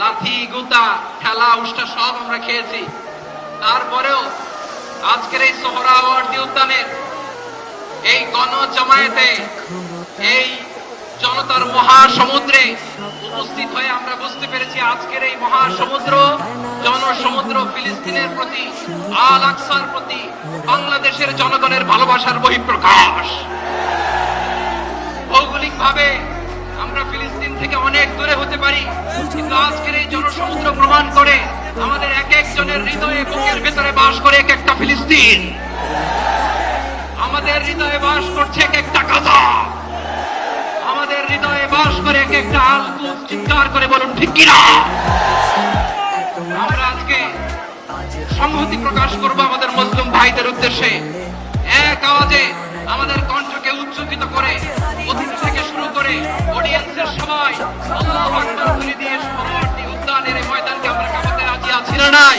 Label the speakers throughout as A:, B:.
A: লাথি, গুতা, ঠেলা, উষ্টা সব আমরা খেয়েছি। তারপরেও আজকের এই সোহরাওয়ার্দী উদ্যানের এই গণ জমায়েতে এই জনতার মহাসমুদ্রে উপস্থিত হয়ে আমরা বুঝতে পেরেছি আজকের এই মহাসমুদ্র, জনসমুদ্র ফিলিস্তিনের প্রতি, আল আকসার প্রতি, বাংলাদেশের জনগণের ভালোবাসার বহিঃপ্রকাশ। ভৌগোলিক হতে পারি, কিন্তু আজকের এই জনসমুদ্র প্রমাণ করে আমাদের এক একজনের হৃদয়ে বুকের ভেতরে বাস করে এক একটা ফিলিস্তিন। আমাদের হৃদয়ে বাস করছে এক একটা গাজা আমাদের হৃদয়ে বাস করে এক একটা আলকুস চিৎকার করে বলুন, ঠিক কিনা? আমরা আজকে সংহতি প্রকাশ করব আমাদের মুসলিম ভাইদের উদ্দেশ্যে। এক আওয়াজে আমাদের কণ্ঠকে উচ্চকিত করে অতিথি থেকে শুরু করে আল্লাহু আকবার দিয়ে সমাবর্তী উদ্যানের ময়দানকে আমরা কামাতে রাজি আছি না নাই।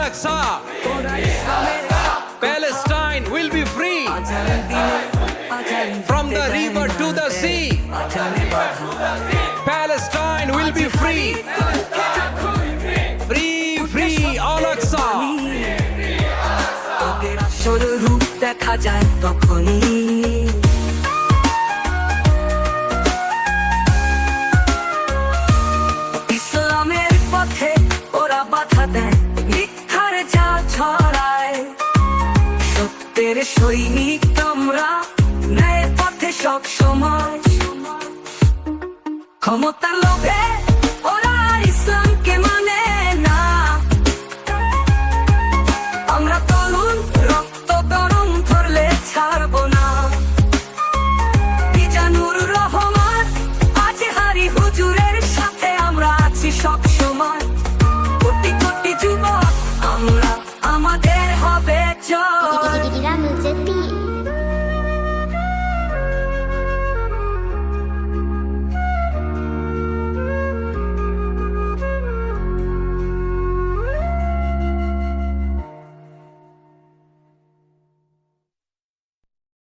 B: Al-Aqsa.
C: গেছে ওরা ইসলামের
B: Palestine will be free
C: আজান দিলে আজান
B: from
C: দিতে
B: the
C: দেয়
B: river
C: না
B: to the
C: দেয়।
B: sea.
C: আজানে বাধা
B: Palestine will be free. Free, free, Al-Aqsa.
C: ওদের আসল রূপ দেখা যায় তখনই সত্যের সৈনিক আমরা ন্যায়ের পথে সব সময়। ক্ষমতার লোভে